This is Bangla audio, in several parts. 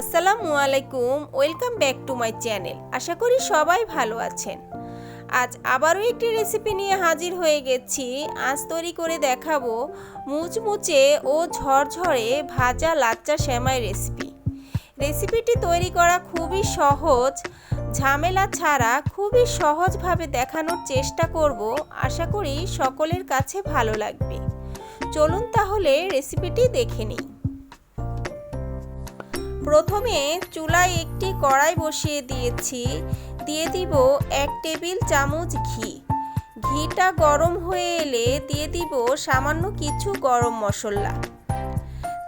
আসসালামু আলাইকুম, welcome back to my channel. আশা করি সবাই ভালো আছেন। আজ আবারও একটি রেসিপি নিয়ে হাজির হয়ে গেছি। আজ তৈরি করে দেখাবো মুচমুচে ও ঝরঝরে ভাজা লাচ্চা সেমাই রেসিপি। রেসিপিটি তৈরি করা খুবই সহজ। ঝামেলা ছাড়া খুবই সহজভাবে দেখানোর চেষ্টা করব। আশা করি সকলের কাছে ভালো লাগবে। চলুন তাহলে রেসিপিটি দেখে নিই। প্রথমে চুলায় একটি কড়াই বসিয়ে দিয়েছি। দিয়ে দিব এক টেবিল চামচ ঘি। ঘিটা গরম হয়ে এলে দিয়ে দিব সামান্য কিছু গরম মশলা।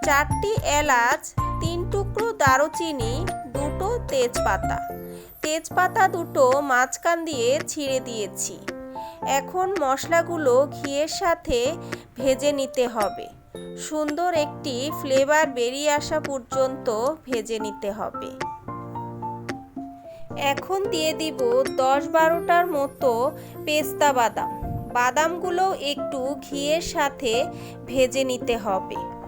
চারটি এলাচ, তিন টুকরো দারুচিনি, দুটো তেজপাতা। তেজপাতা দুটো মাঝখান দিয়ে ছিঁড়ে দিয়েছি। এখন মশলাগুলো ঘিয়ের সাথে ভেজে নিতে হবে। সুন্দর একটি ফ্লেভার বেরিয়ে আসা পর্যন্ত ভেজে নিতে হবে। এখন দিয়ে দিব দশ বারোটার মতো পেস্তা বাদাম। বাদামগুলো একটু ঘিয়ের সাথে ভেজে নিতে হবে।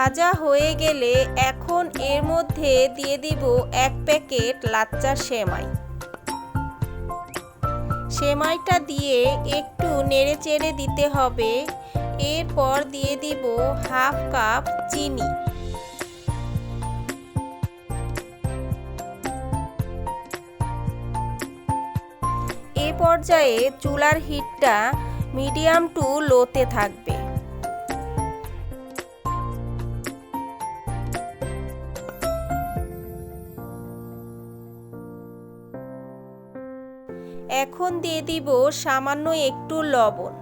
ভাজা হয়ে গেলে এখন এর মধ্যে দিয়ে দিব এক প্যাকেট লাচ্চার সেমাই। সেমাইটা দিয়ে একটু নেড়ে চেড়ে দিতে হবে। এরপর দিয়ে দিব হাফ কাপ চিনি। এ পর্যায়ে চুলার হিটটা মিডিয়াম টু লোতে থাকবে। এখন দিয়ে দিব সামান্য একটু লবণ।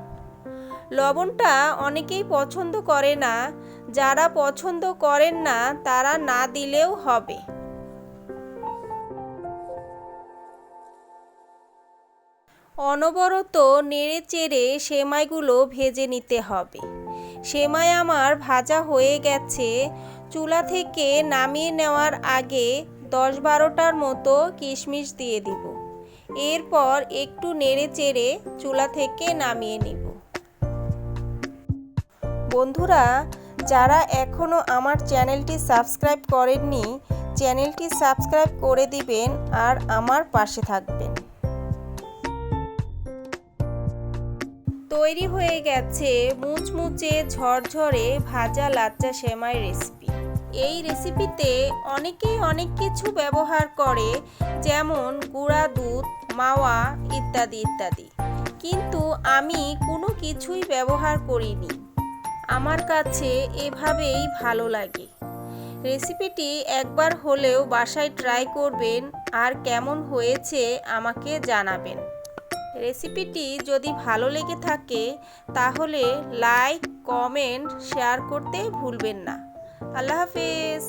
লবণটা অনেকেই পছন্দ করে না। যারা পছন্দ করেন না, তারা না দিলেও হবে। অনবরত নেড়ে চেড়ে সেমাইগুলো ভেজে নিতে হবে। সেমাই আমার ভাজা হয়ে গেছে। চুলা থেকে নামিয়ে নেওয়ার আগে দশ বারোটার মতো কিশমিশ দিয়ে দিব। এরপর একটু নেড়ে চেড়ে চুলা থেকে নামিয়ে নিব। বন্ধুরা, যারা এখনও আমার চ্যানেলটি সাবস্ক্রাইব করেননি, চ্যানেলটি সাবস্ক্রাইব করে দিবেন আর আমার পাশে থাকবেন। তৈরি হয়ে গেছে মুচমুচে ঝরঝরে ভাজা লাচ্চা সেমাই রেসিপি এই রেসিপিতে অনেকেই অনেক কিছু ব্যবহার করে, যেমন গুঁড়া দুধ, মাওয়া ইত্যাদি ইত্যাদি। কিন্তু আমি কোনো কিছুই ব্যবহার করিনি। আমার কাছে এভাবেই ভালো লাগে। রেসিপিটি একবার হলেও বাসায় ট্রাই করবেন আর কেমন হয়েছে আমাকে জানাবেন। রেসিপিটি যদি ভালো লেগে থাকে, তাহলে লাইক কমেন্ট শেয়ার করতে ভুলবেন না। আল্লাহ হাফেজ।